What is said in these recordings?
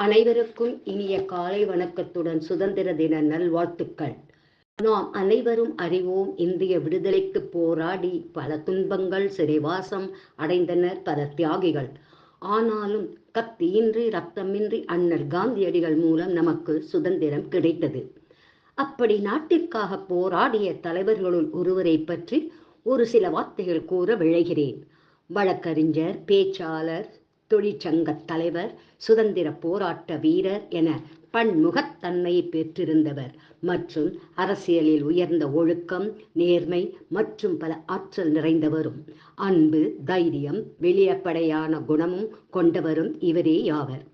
அனைவருக்கும் இனிய காலை வணக்கத்துடன் சுதந்திர தின நல்வாழ்த்துக்கள். நாம் அனைவரும் அறிவோம் இந்திய விடுதலைக்கு போராடி பல துன்பங்கள் சிறைவாசம் அடைந்தனர் பல தியாகிகள். ஆனாலும் கத்தியின்றி ரத்தமின்றி அண்ணல் காந்தியடிகள் மூலம் நமக்கு சுதந்திரம் கிடைத்தது. அப்படி நாட்டிற்காக போராடிய தலைவர்களுள் ஒருவரை பற்றி ஒரு சில வார்த்தைகள் கூற விழைகிறேன். வழக்கறிஞர் பேச்சாளர் தொழிற்சங்க தலைவர் சுதந்திர போராட்ட வீரர் என பன்முகத்தன்மையை பெற்றிருந்தவர். மற்றும் அரசியலில் உயர்ந்த ஒழுக்கம் நேர்மை மற்றும் பல ஆற்றல் நிறைந்தவரும். அன்பு தைரியம் வெளியப்படையான குணமும் கொண்டவரும் இவரே யாவர்?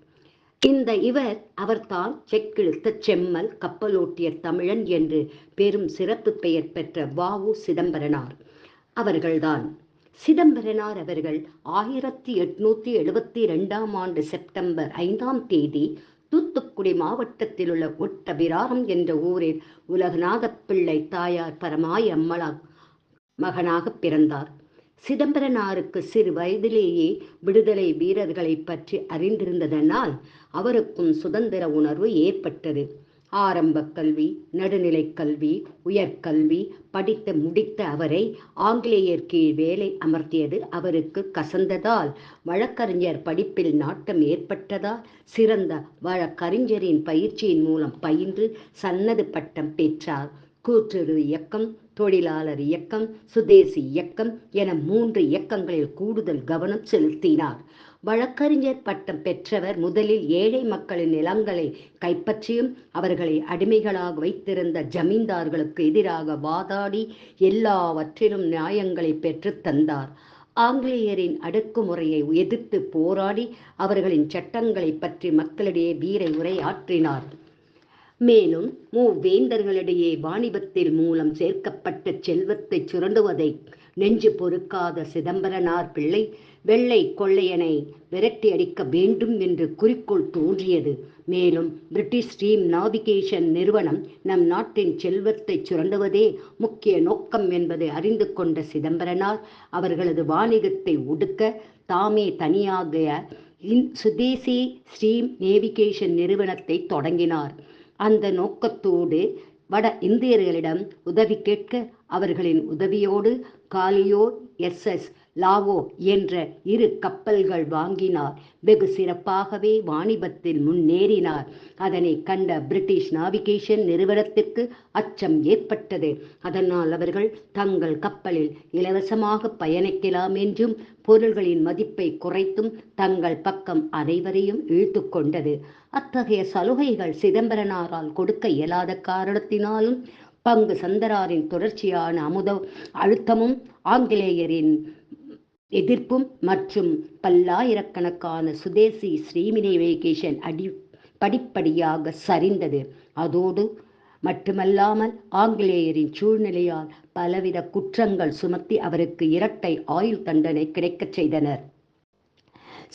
இந்த இவர் அவர்தான் செக்கிழுத்த செம்மல் கப்பலோட்டிய தமிழன் என்று பெரும் சிறப்பு பெயர் பெற்ற வாவு சிதம்பரனார். அவர்கள்தான் சிதம்பரனார் அவர்கள் ஆயிரத்தி எட்நூத்தி எழுபத்தி ரெண்டாம் ஆண்டு செப்டம்பர் ஐந்தாம் தேதி தூத்துக்குடி மாவட்டத்தில் உள்ள ஒட்டபிராரம் என்ற ஊரில் உலகநாதப்பிள்ளை தாயார் பரமாய் அம்மலா மகனாக பிறந்தார். சிதம்பரனாருக்கு சிறு வயதிலேயே விடுதலை வீரர்களை பற்றி அறிந்திருந்ததனால் அவருக்கும் சுதந்திர உணர்வு ஏற்பட்டது. ஆரம்பக் கல்வி நடுநிலை கல்வி உயர்கல்வி படித்து முடித்த அவரை ஆங்கிலேயர் கீழ் வேலை அமர்த்தியது அவருக்கு கசந்ததால் வழக்கறிஞர் படிப்பில் நாட்டம் ஏற்பட்டதால் சிறந்த வழக்கறிஞரின் பயிற்சியின் மூலம் பயின்று சன்னது பட்டம் பெற்றார். கூற்றுரு இயக்கம் தொழிலாளர் இயக்கம் சுதேசி இயக்கம் என மூன்று இயக்கங்களில் கூடுதல் கவனம் செலுத்தினார். வழக்கறிஞர் பட்டம் பெற்றவர் முதலில் ஏழை மக்களின் நிலங்களை கைப்பற்றியும் அவர்களை அடிமைகளாக வைத்திருந்த ஜமீன்தார்களுக்கு எதிராக வாதாடி எல்லாவற்றிலும் நியாயங்களை பெற்று தந்தார். ஆங்கிலேயரின் அடக்குமுறையை எதிர்த்து போராடி அவர்களின் சட்டங்களை பற்றி மக்களிடையே வீரை உரை ஆற்றினார் மேலும் மூவேந்தர்களிடையே வாணிபத்தில் மூலம் சேர்க்கப்பட்ட செல்வத்தை சுரண்டுவதை நெஞ்சு பொறுக்காத சிதம்பரனார் பிள்ளை வெள்ளை கொள்ளையனை விரட்டி அடிக்க வேண்டும் என்று குறிக்கோள் தோன்றியது. மேலும் பிரிட்டிஷ் ஸ்டீம் நாவிகேஷன் நிறுவனம் நம் நாட்டின் செல்வத்தை சுரண்டுவதே முக்கிய நோக்கம் என்பதை அறிந்து கொண்ட சிதம்பரனார் அவர்களது வாணிகத்தை ஒடுக்க தாமே தனியாக சுதேசி ஸ்டீம் நேவிகேஷன் நிறுவனத்தை தொடங்கினார். அந்த நோக்கத்தோடு வட இந்தியர்களிடம் உதவி கேட்க அவர்களின் உதவியோடு காலியோர் எஸ் எஸ் லாவோ என்ற இரு கப்பல்கள் வாங்கினார். வெகு சிறப்பாகவே வாணிபத்தில் முன்னேறினார் அதனை கண்ட பிரிட்டிஷ் நாவிகேஷன் நிறுவனத்திற்கு அச்சம் ஏற்பட்டது. அதனால் அவர்கள் தங்கள் கப்பலில் இலவசமாக பயணிக்கலாம் என்றும் பொருள்களின் மதிப்பை குறைத்தும் தங்கள் பக்கம் அனைவரையும் இழுத்து கொண்டது. அத்தகைய சலுகைகள் சிதம்பரனாரால் கொடுக்க இயலாத காரணத்தினாலும் பங்கு சந்தராரின் தொடர்ச்சியான அமுத அழுத்தமும் ஆங்கிலேயரின் எதிர்ப்பும் மற்றும் பல்லாயிரக்கணக்கான சுதேசி ஸ்ரீமினி வேகேஷன் அடி படிப்படியாக சரிந்தது. அதோடு மட்டுமல்லாமல் ஆங்கிலேயரின் சூழ்நிலையால் பலவித குற்றங்கள் சுமத்தி அவருக்கு இரட்டை ஆயுள் தண்டனை கிடைக்கச் செய்தனர்.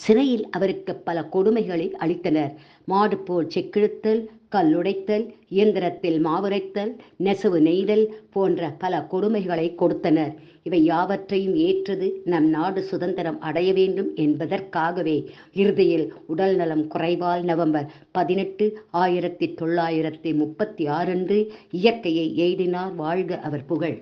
சிறையில் அவருக்கு பல கொடுமைகளை அளித்தனர். மாடு போல் செக்கிழுத்தல் கல்லுடைத்தல் இயந்திரத்தில் மாவுரைத்தல் நெசவு நெய்தல் போன்ற பல கொடுமைகளை கொடுத்தனர். இவை யாவற்றையும் ஏற்றது நம் நாடு சுதந்திரம் அடைய வேண்டும் என்பதற்காகவே. இறுதியில் உடல் நலம் குறைவால் நவம்பர் பதினெட்டு ஆயிரத்தி தொள்ளாயிரத்தி முப்பத்தி ஆறு அன்று இயற்கையை எய்தினார் வாழ்க அவர் புகழ்.